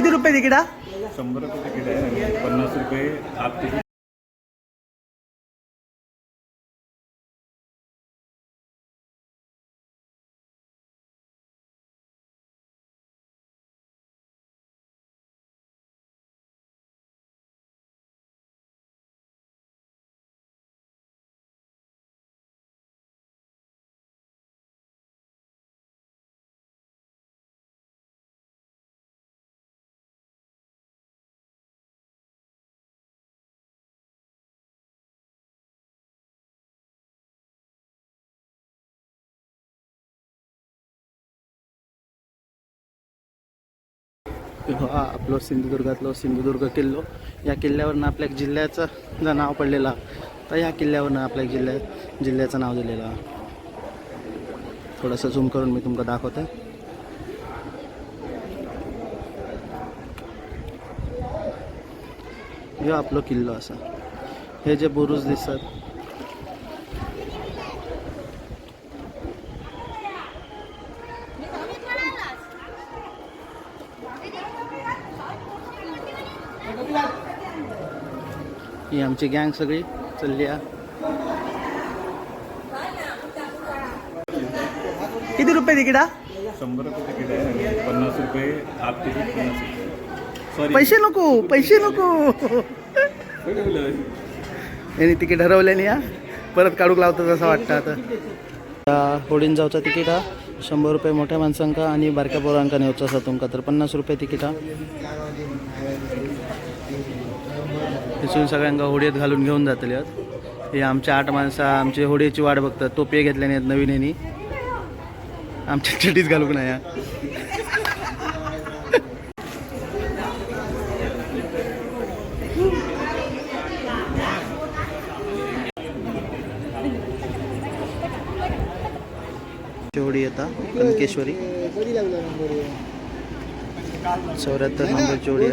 किती रुपये तिकीट शंभर रुपये तिकीट आहे पन्नास रुपये हाफ तिकीट. हो, हा आपलं सिंधुदुर्गातलं सिंधुदुर्ग किल्लो. या किल्ल्यावरनं आपल्या जिल्ह्याचं जर नाव पडलेलं. तर या किल्ल्यावरनं आपल्या जिल्ह्यात जिल्ह्याचं नाव दिलेलं. थोडंसं झूम करून मी तुमका दाखवते. हे आपलं किल्लो असा. हे जे बुरुज दिसतात ही आमची गँग सगळी. चालली किती रुपये तिकीट शंभर रुपये तिकीट आहे आणि पन्नास रुपये हाफ तिकीट पन्नास रुपये. सॉरी पैसे नको पैसे नको. यांनी तिकीट हरवल्याने या परत काढूक लावतात असं वाटतं आता. त्या होडीन जाऊचं तिकीट हा? शंभर रुपये मोठ्या माणसांका आणि बारक्या पोरांका नेवचं असा तुमका तर पन्नास रुपये तिकीट हा? तिथून सगळ्यांका होडीत घालून घेऊन जातले आहेत हे आमच्या आठ माणसं आमचे होडीची वाट बघतात. टोपे घेतल्याने आहेत नवीन यांनी. आमच्या चिठीच घालूक नाही होडी येता कनकेश्वरी. चौऱ्याहत्तर नंबर होडी आहे.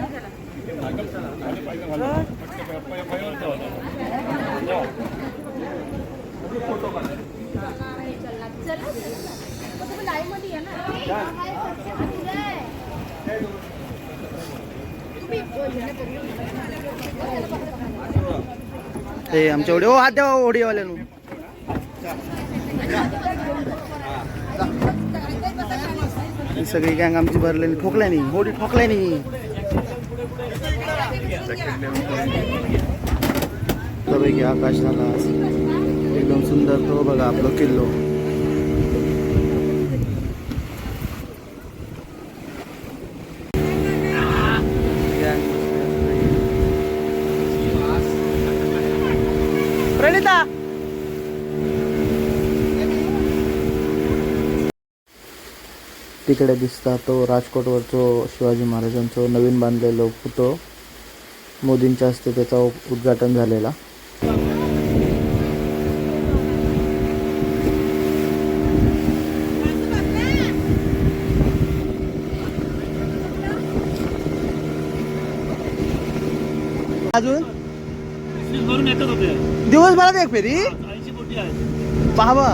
हे आमच्या होडी ओ हात द्या होडीवाल्यानु ही सगळी गँग आमची आकाश झाला एकदम सुंदर तो बघा आपलं किल्लो प्रणिता तिकडे दिसता तो राजकोटवरचो शिवाजी महाराजांचो नवीन बांधलेलो पुतळो. मोदींच्या हस्ते त्याचा उद्घाटन झालेला. अजून? भरून होते. दिवसभरात एक फेरी? ऐंशी कोटी आहे पाहावा.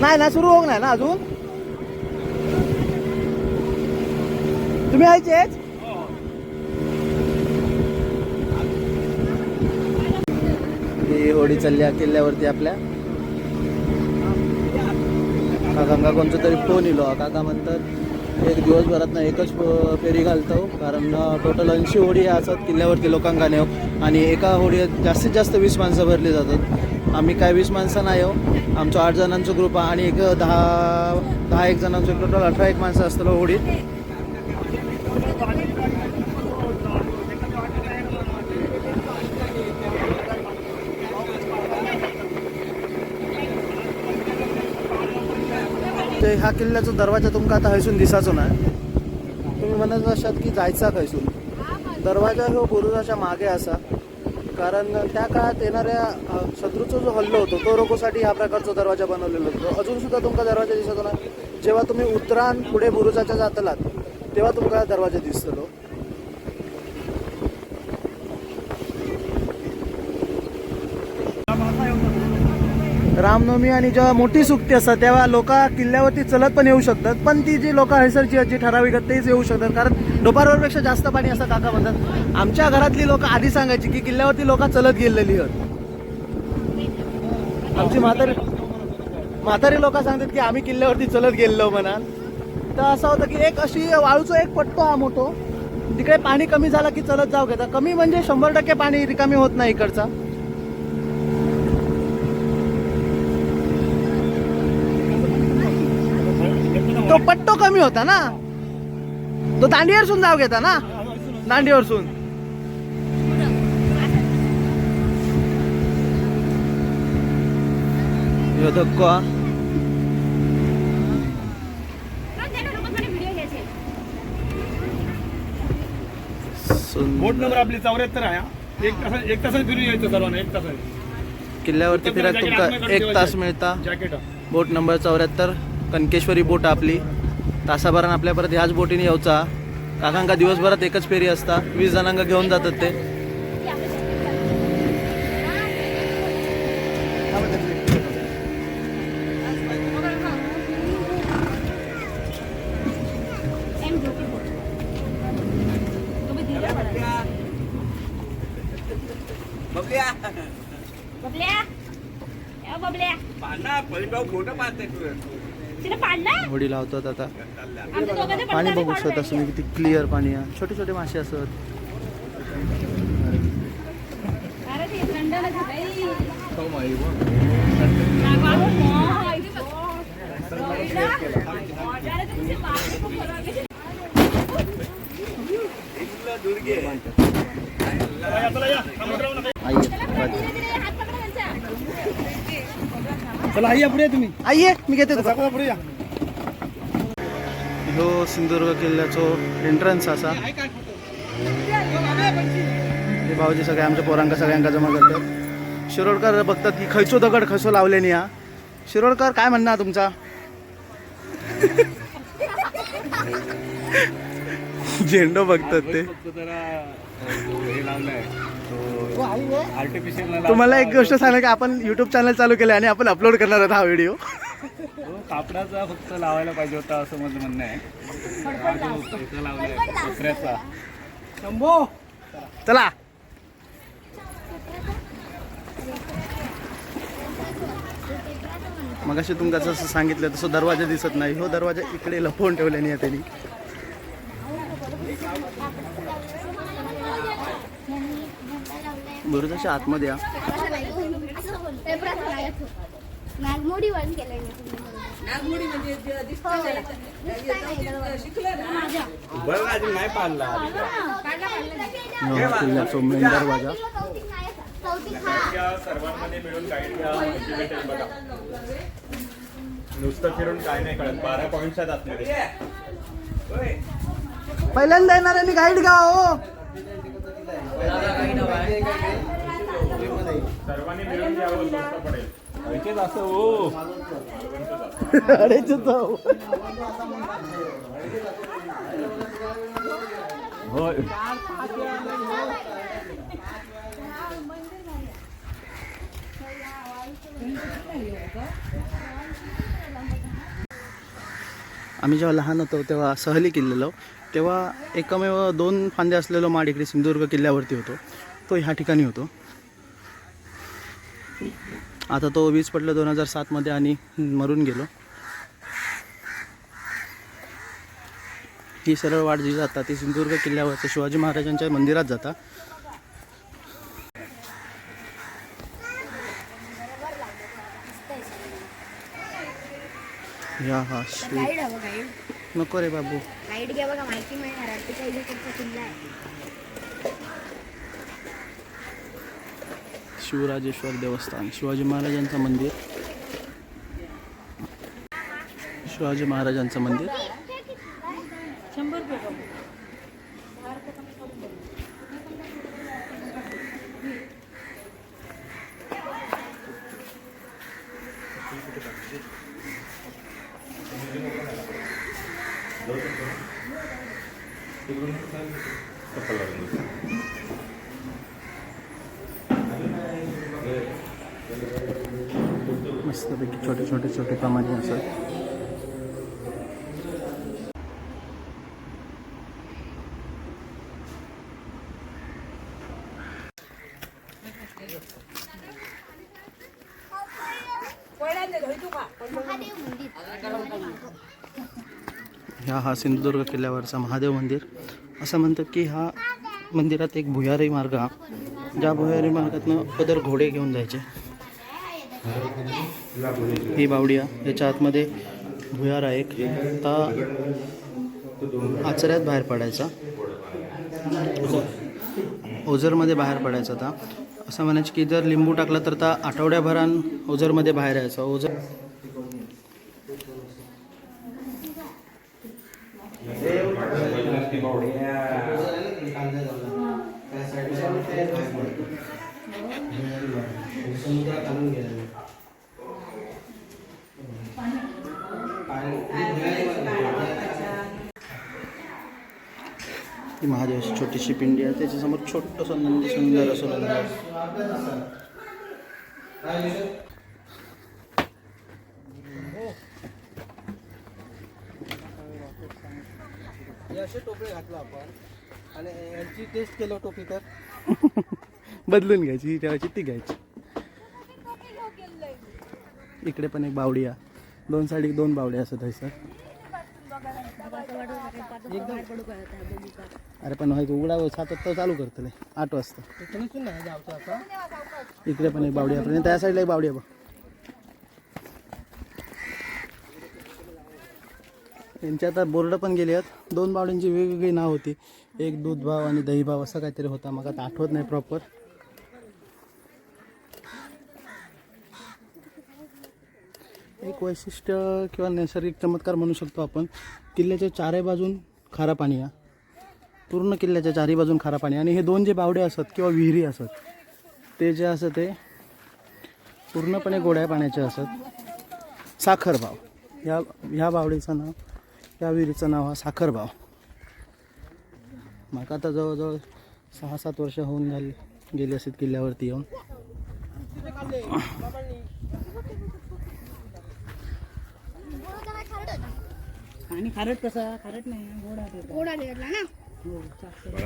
नाही ना सुरू होऊ नाही ना अजून? तुम्ही यायचेच ही होडी चालली आहे किल्ल्यावरती आपल्या. काकांका कोणतं तरी फोन इलो काका म्हणतात. एक दिवसभरात एकच फेरी घालतो. कारण टोटल ऐंशी होडी असतात किल्ल्यावरती लोकांका नेव आणि एका होडीत जास्तीत जास्त वीस माणसं भरली जातात. आम्ही काय वीस माणसं नाही येऊ आमचं आठ जणांचं ग्रुप आहे आणि एक दहा दहा एक जणांचं टोटल अठरा एक माणसं असतं हो होडीत. ह्या किल्ल्याचा दरवाजा तुमका आता हैसून दिसाचो ना. तुम्ही म्हणत असात की जायचा खैसून दरवाजा हो बुरुजाच्या मागे असा कारण त्या काळात येणाऱ्या शत्रूचा जो हल्लो होतो तो रोखोसाठी ह्या प्रकारचा दरवाजा बनवलेला होतो. अजून सुद्धा तुमका दरवाजा दिसतो ना. जेव्हा तुम्ही उतरान पुढे बुरुजाच्या जातलात तेव्हा तुमका दरवाजा दिसतलो. रामनवमी आणि जेव्हा मोठी सुट्टी असतात तेव्हा लोक किल्ल्यावरती चलत पण येऊ शकतात पण ती जी लोक हैसरची जी ठराविक आहेत, तेच येऊ शकतात. कारण दुपारवरपेक्षा जास्त पाणी असं काका म्हणतात. आमच्या घरातली लोक आधी सांगायची की किल्ल्यावरती लोक चलत गेलेली आहेत. आमची म्हातारी म्हातारी लोक सांगतात की आम्ही किल्ल्यावरती चलत गेलेलो म्हणाल. तर असं होतं की एक अशी वाळूचा एक पट्टो हा मोठो तिकडे पाणी कमी झाला की चलत जाऊ घेता. कमी म्हणजे शंभर टक्के पाणी रिकामी होत नाही इकडचा तो पट्टो कमी होता ना? तो दांडीवरसून जाव घेता ना? दांडीवरसून धक्को. बोट नंबर आपली चौऱ्याहत्तर आहे हा. एक तास एक तासात फिरून यायचं सर्वांना एक तासात किल्ल्यावरती फिरायला तुमका एक तास मिळता. जॅकेट. बोट नंबर चौऱ्याहत्तर कनकेश्वरी बोट आपली. तासाभरान आपल्या परत ह्याच बोटीने येऊचा काकांका दिवसभरात एकच फेरी असता. वीस जणांका घेऊन जातात ते. बबल्या. बबल्या. पाना पहिलं मोठं पाहते होडी लावतात आता. पाणी बघू शकता तुम्ही किती क्लिअर पाणी आहे. छोटे छोटे मासे असत. चला आई पुढे तुम्ही. आई मी घेते. पुढे या. ह्यो सिंधुदुर्ग किल्ल्याचो एंट्रन्स असा. हे भाऊजी सगळे आमच्या पोरांका सगळ्यांका जमा करतात. शिरोडकर बघतात की खयचो दगड खैसो लावले नाही हा शिरोडकर काय म्हणणार तुमचा? झेंडो बघतात ते. तुम्हाला एक गोष्ट सांगा की आपण युट्यूब चॅनल चालू केलं आणि आपण अपलोड करणार आहोत हा व्हिडिओ कापडाचा फक्त लावायला पाहिजे होता असं माझं म्हणणं आहे. हा लावलाय कोपऱ्याचा. चला. मग असे तुमका जसं सांगितलं तसं दरवाजा दिसत नाही. हो दरवाजा इकडे लपवून ठेवल्याने आहे त्यांनी. बुरुजाच्या आतमध्ये या. नागमोडी वन केलंय नागमोडी म्हणजे जे दिसतं हो. बरं अजून नाही पाडला हो, किल्ल्याचा मेन दरवाजा सर्वांमध्ये मिळून गाईड घ्या माहिती भेटेल बघा. नुसतं फिरून काय नाही कळत. बारा पॉईंट्स आहेत आतमध्ये पहिल्यांदा येणाऱ्यांनी गाईड घ्या हो सर्वांनी मिळून घ्यावं पडेल. हो. अरेच जाऊ होय. आम्ही जेव्हा लहान होतो तेव्हा सहली किल्लेलो. तेव्हा एकमेव दोन फांदे असलेलो माड इकडे सिंधुदुर्ग किल्ल्यावरती होतो. तो ह्या ठिकाणी होतो. आता तो वीज पडला दोन हजार सातमध्ये आणि मरून गेलो. ही सरळ वाट जी जाता ती सिंधुदुर्ग किल्ल्यावरच्या शिवाजी महाराजांच्या मंदिरात जाता. या हा श्री नको रे बाबू. माहिती मिळणार आरतीचा इकडचा किल्ला आहे शिवराजेश्वर देवस्थान शिवाजी महाराजांचं मंदिर. शिवाजी महाराजांचं मंदिर शंभर रुपये बघ. मस्तपैकी छोटे छोटे छोटे कामाचे ह्या हा सिंधुदुर्ग किल्ल्यावरचा महादेव मंदिर. असं म्हणतात की ह्या मंदिरात एक भुयारी मार्ग हा ज्या भुयारी मार्गातनं पदर घोडे घेऊन जायचे. ही बावडिया याच्या आतमध्ये भुयार आहे एक. ता आचऱ्यात बाहेर पडायचा. ओझरमध्ये बाहेर पडायचा आता. असं म्हणायचं की जर लिंबू टाकला तर त्या आठवड्याभरान ओझरमध्ये बाहेर यायचा. ओझर ही महादेवाची छोटीशी पिंडी आहे. त्याच्यासमोर छोटंसं नंदी सुंदर असं नंदी आहे. असे टोपे घातलं आपण. आणि यांची टेस्ट केलं टोपी तर. बदलून घ्यायची ठेवायची ती घ्यायची. इकडे पण एक बावडी आहे दोन साईड दोन बावडे असत आहे सर. अरे पण व्हायचं उघडा सात वाजता चालू करतले आठ वाजता. इकडे पण एक बावडी आपण. त्या साईडला एक बावडी आहे बघ. यांची आता बोर्ड पण गेली आहेत. दोन बावड्यांची वेगवेगळी नाव होती. एक दूध भाव आणि दही भाव असं काहीतरी होता. मग आता आठवत नाही प्रॉपर एक वैशिष्ट्य किंवा नैसर्गिक चमत्कार म्हणू शकतो आपण. किल्ल्याच्या चारही बाजून खारा पाणी आहे पूर्ण किल्ल्याच्या चारी बाजून खारा पाणी. आणि हे दोन जे बावडे असत किंवा विहिरी असत ते जे असं ते पूर्णपणे गोड्या पाण्याचे असत साखरबाव ह्या ह्या बावडीचं नाव या विहिरीचं नाव हा साखरबाव मग आता जवळजवळ सहा सात वर्ष होऊन झाली गेली असत किल्ल्यावरती येऊन. आणि खारट कसा? खारट नाही गोडा गोडा निघाला ना?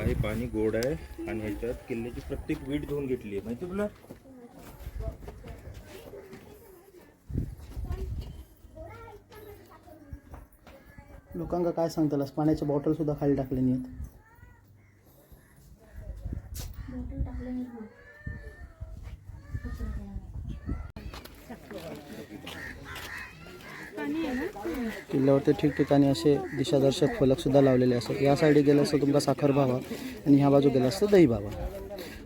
हे पाणी गोड आहे आणि ह्याच्यात किल्ल्याची प्रत्येक वीट धुवून घेतली आहे. माहिती तुला? लोकांका काय सांगतालास पाण्याच्या बॉटल सुद्धा खाली टाकले नाहीत. किल्ल्यावरती ठिकठिकाणी असे दिशादर्शक फलकसुद्धा लावलेले असतात. या साईडे गेलं असतं तुमचा साखर भावा आणि ह्या बाजू गेलं असतं दही भावा.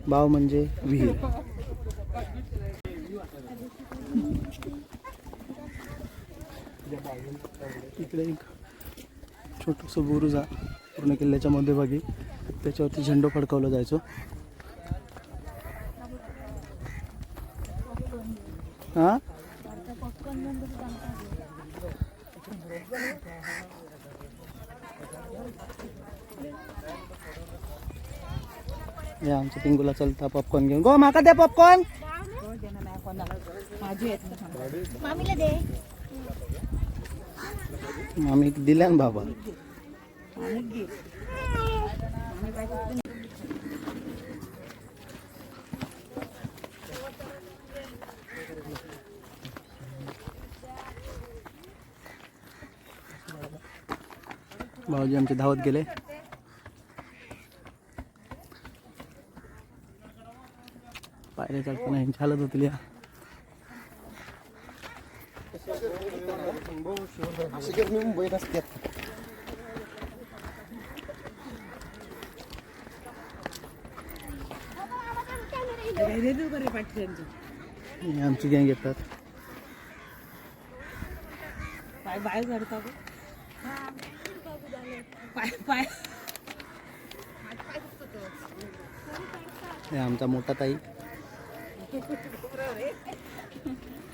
बाव म्हणजे विहीर. इकडे एक छोटंसं बुरुजा पूर्ण किल्ल्याच्या मध्यभागी. त्याच्यावरती झेंडो फडकवला जायचो. हां? या आमच्या पिंगूला चलता पॉपकॉर्न घेऊन. गो माका द्या पॉपकॉर्न मामीला दे. आम्ही दिल्या ना बाबा. भाऊजी आमचे धावत गेले. पायऱ्या चढताना ह्यांची हालत होती या मुंबईत असतात आमची गँग येतात. पाय बाहेर काढता पाय पाय हे आमचा मोठा ताई.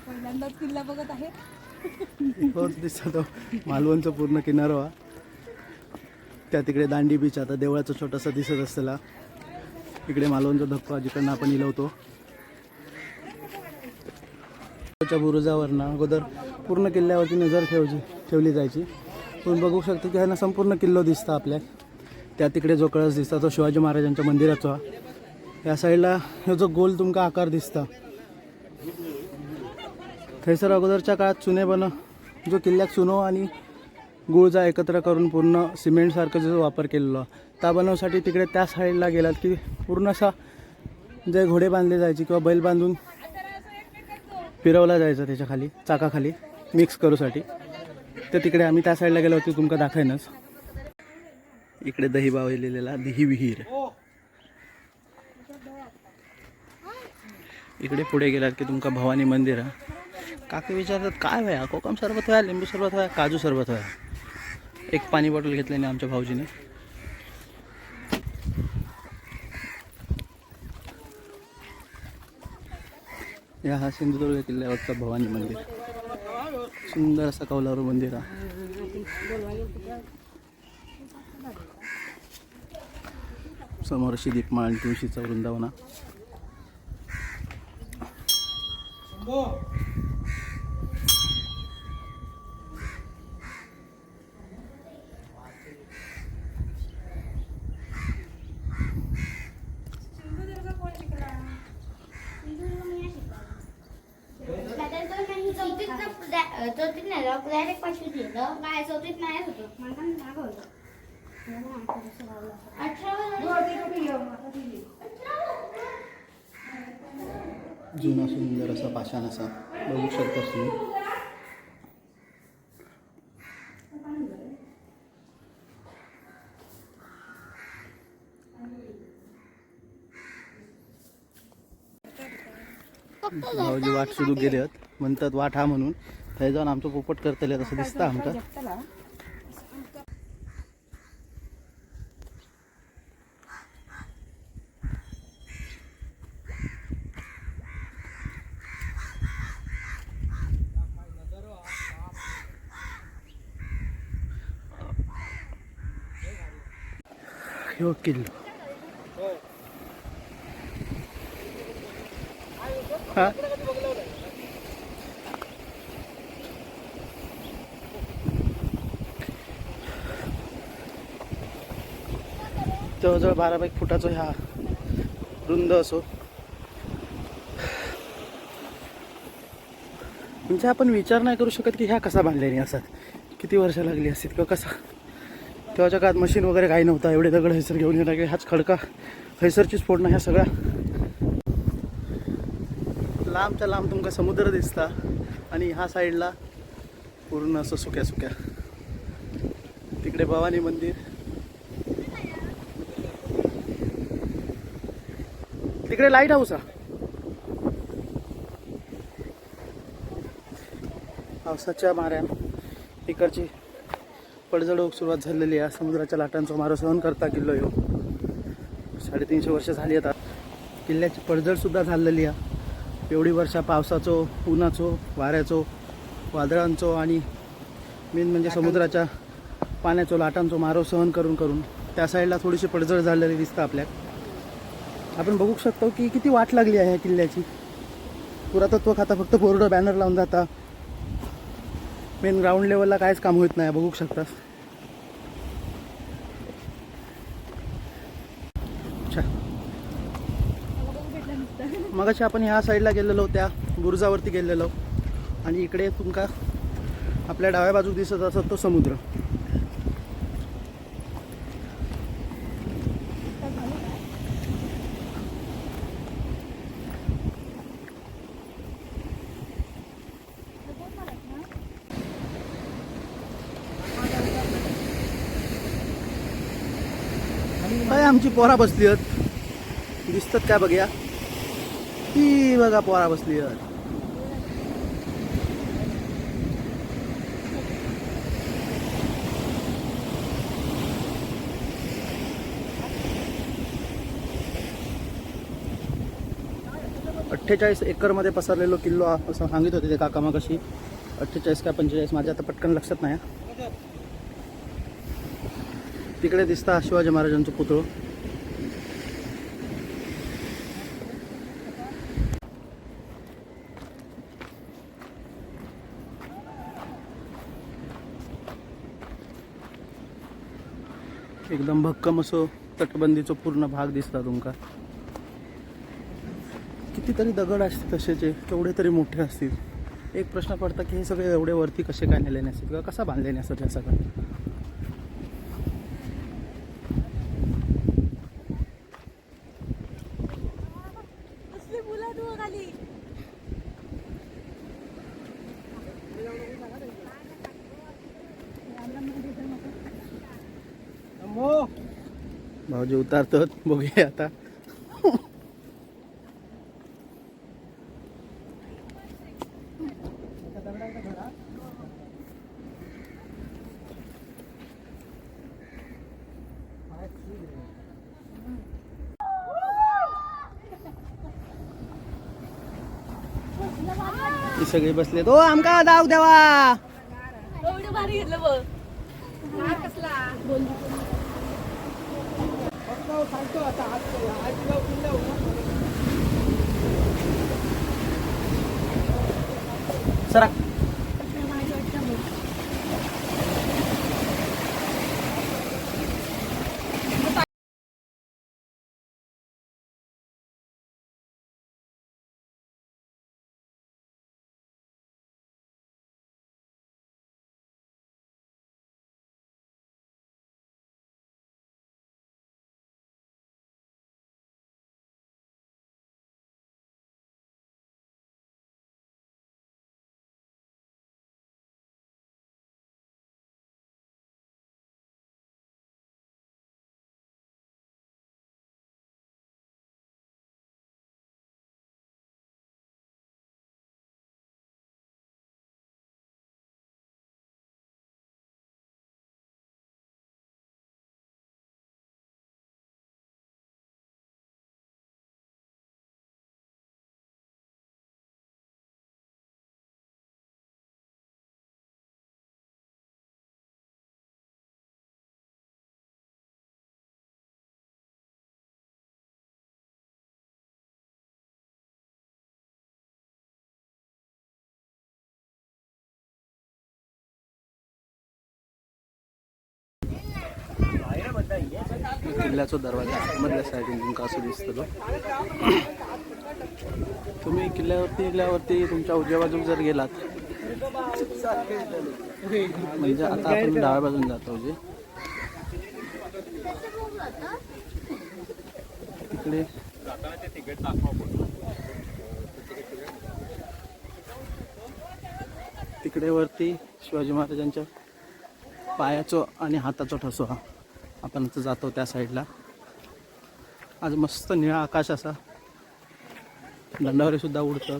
पहिल्यांदाच किल्ला बघत आहे तोच दिसतो मालवणचा पूर्ण किनारा त्या तिकडे दांडी बीच आता देवळाचं छोटंसं दिसत असलेला इकडे मालवणचा धक्का जिकडनं आपण इलवतो. बुरुजावरनं अगोदर पूर्ण किल्ल्यावरती नजर ठेवची ठेवली जायची. पण बघू शकतो की ह्यांना संपूर्ण किल्लो दिसता आपल्या त्या तिकडे जो कळस दिसता तो शिवाजी महाराजांच्या मंदिराचा. या साईडला ह्यो जो गोल तुमका आकार दिसता. थंयसर अगोदरच्या काळात चुने बन जो किल्ल्याक चुनो आणि गुळजा एकत्र करून पूर्ण सिमेंटसारखं जो वापर केलेला. त्या बनवसाठी तिकडे त्या साईडला गेलात की पूर्ण असा जे घोडे बांधले जायचे किंवा बैल बांधून फिरवला जायचं त्याच्याखाली चाकाखाली मिक्स करूसाठी. तर तिकडे आम्ही त्या साईडला गेलो होतो तुमका दाखवेनच. इकडे दही लिहिलेला दही विहीर. इकडे पुढे गेलात की तुमका भवानी मंदिर. काकी विचारतात काय व्हाया? कोकम सरबत व्हाया लिंबू सरबत व्हाया काजू सरबत व्हाया? एक पाणी बॉटल घेतल्याने आमच्या भाऊजीने. या हा सिंधुदुर्ग किल्ल्यावरचा भवानी मंदिर. सुंदर असा कौलारू मंदिर आहे समोर अशी दीपमाळ आणि तुळशीचा वृंदावना चौथीत चौथीत नाही डायरेक्ट पाचवीत गेलं काय चौथीत नाही होतो मला मागवलं जुना सुंदर असा पाषाण असा बघू शकता तुम्ही भाऊजी वाट सुरू गेले आहेत. म्हणतात वाट हा म्हणून. थंय जाऊन आमचं पोपट करतले असं दिसतं आमका ह्यो किल्लो. हा. जवळजवळ बारा बाईक फुटाचो ह्या रुंद असो. म्हणजे आपण विचार नाही करू शकत की ह्या कसा बांधल्याने असतात किती वर्ष लागली असतील किंवा कसा. तेव्हाच्या काळात मशीन वगैरे काही नव्हता. एवढे दगड हैसर घेऊन येणार की हाच खडका हैसरचीच फोडणं ह्या सगळ्या लांबच्या लांब तुमका समुद्र दिसता आणि ह्या साईडला पूर्ण असं सुक्या सुक्या. तिकडे भवानी मंदिर. तिकडे लाइट हाऊस हा पावसाच्या माऱ्या इकडची पडझड सुरुवात झालेली आहे. समुद्राच्या लाटांचा मारो सहन करता किल्लो ह्यो साडेतीनशे वर्ष झाली आता. किल्ल्याची पडझड सुद्धा झालेली आहे. एवढी वर्षा पावसाचो उन्हाचो वाऱ्याचो वादळांचो आणि मेन म्हणजे समुद्राच्या पाण्याचो लाटांचो मारो सहन करून करून त्या साईडला थोडीशी पडझड झालेली दिसतं आपल्याक आपण बघू शकतो की किती वाट लागली आहे या किल्ल्याची. पुरातत्व खाता फक्त बोर्ड बॅनर लावून जाता. मेन ग्राउंड लेवलला काहीच काम होत नाही बघू शकतास. मगाशी आपण ह्या साईडला गेलेलो त्या बुरुजावरती गेलेलो. आणि इकडे तुमका आपल्या डाव्या बाजूक दिसत असत तो समुद्र. काय आमची पोरा बसली आहेत? दिसतात काय बघूया? ही बघा पोरा बसली आहेत अठ्ठेचाळीस एकरमध्ये पसरलेलो किल्लो असं सांगित होते ते काका मग कशी अठ्ठेचाळीस का पंचेचाळीस माझ्या आता पटकन लक्षात नाही. हा. तिकडे दिसता शिवाजी महाराजांचं पुतळं. एकदम भक्कम असो तटबंदीचो पूर्ण भाग दिसता तुमका. कितीतरी दगड असतील तसेचे केवढे तरी मोठे असतील. एक प्रश्न पडता की हे सगळे एवढे वरती कसे काय नेले नसतील? किंवा कसा बांधले नसतात या सगळं कसली मुलं तू खाली भाऊजी उतारतात बघूया आता हे सगळे बसले तो आमका दाव देवा एवढं भारी घेतलं बघ सरा किल्ल्याचा दरवाजा आतमधल्या साईडून तुमका असं दिसतं तुम्ही किल्ल्यावरती गेल्यावरती तुमच्या उजव्या बाजूक जर गेलात म्हणजे आता आपण डाव्या बाजून जातो जे. तिकडे तिकडे वरती शिवाजी महाराजांच्या पायाचो आणि हाताचो ठसो हा. आपण आता जातो त्या साईडला. आज मस्त निळा आकाश असा. दंडावरेसुद्धा उडतं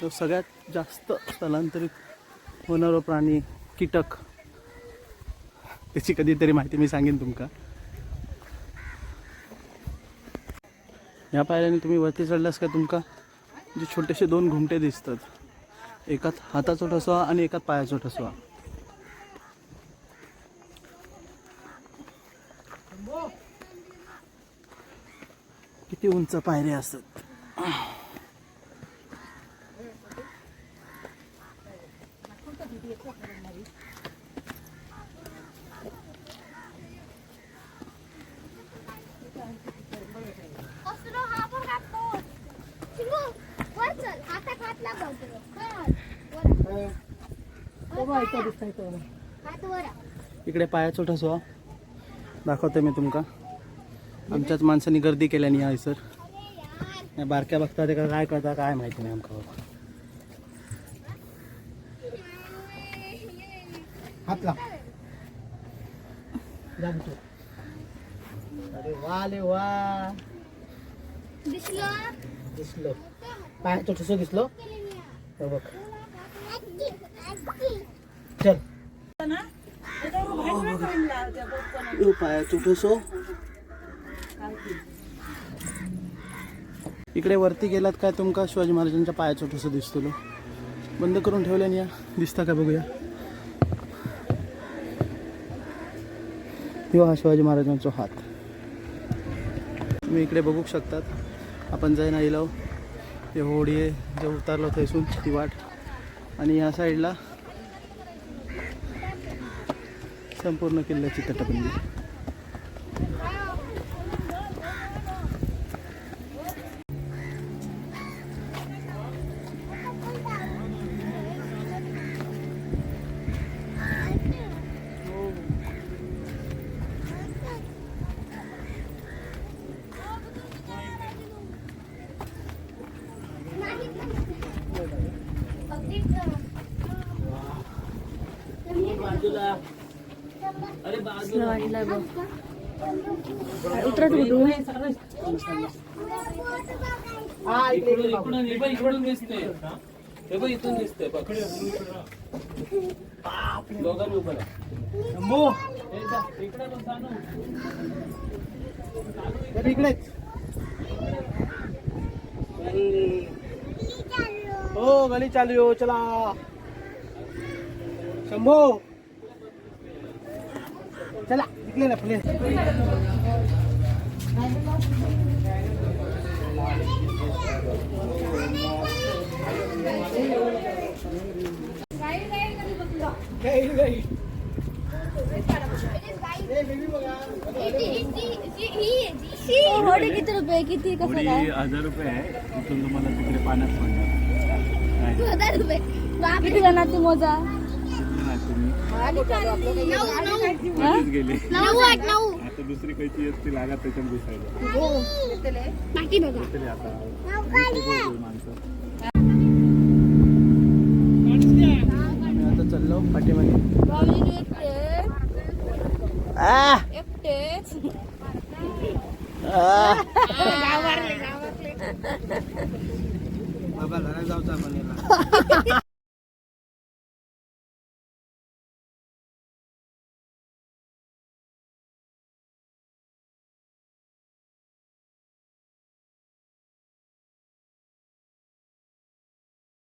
तो सगळ्यात जास्त स्थलांतरित होणारं प्राणी कीटक. त्याची कधीतरी माहिती मी सांगेन तुमका. ह्या पायऱ्याने तुम्ही वरती चढलास का तुमका? जे छोटेसे दोन घुमटे दिसतात. एकात हाताचा ठसवा आणि एकात पायाचा ठसवा. किती उंच पायऱ्या असतात असलो पण कापतो. चिंगू वर चल. हातात हात लाग हात वर. इकडे पायाचा ठसवा दाखवते मी तुमका. आमच्याच माणसांनी गर्दी केल्यानी आहे सर. या बारक्या बघता ते का काय करता काय माहिती नाही आमका. बाबा हात लाव. अरे वा अरे वा. दिसलं? दिसलो. पायाचं ठसो दिसलो? हो बघ. चल. यो पायाचं इकडे वरती गेलात काय तुमका शिवाजी महाराजांच्या पायाचं ठसं दिसतो बंद करून ठेवल्याने या. दिसता का बघूया. ह्यो हा शिवाजी महाराजांचा हात. तुम्ही इकडे बघू शकतात. आपण जाईन इलाव. ते होडी आहे जे उतारलो थैसून ती वाट. आणि या साईडला संपूर्ण किल्ल्याची तटबंदी. उतरत कुठून इकडून इकडून इकडून दिसते. हे बघ इथून दिसते बघ. दोघांनी उभं राहा. हे जा, इकडे बघ, सानू. इकडेच हो गली चालू हो चला. शंभो. चला इकडे ना होडी किती रुपये किती कसं होडी काय हजार रुपये आहे इथून तुम्हाला तिकडे पाण्यात पडणार. हजार रुपये. बाप किती जणात ती मोजा? तुम्ही? गेले. आता दुसरी कैची असते लागा त्याच्यात घुसायला. माणसं चाललो पाठीमागे तू एकटेच बाबा घरा जाऊचा म्हणेला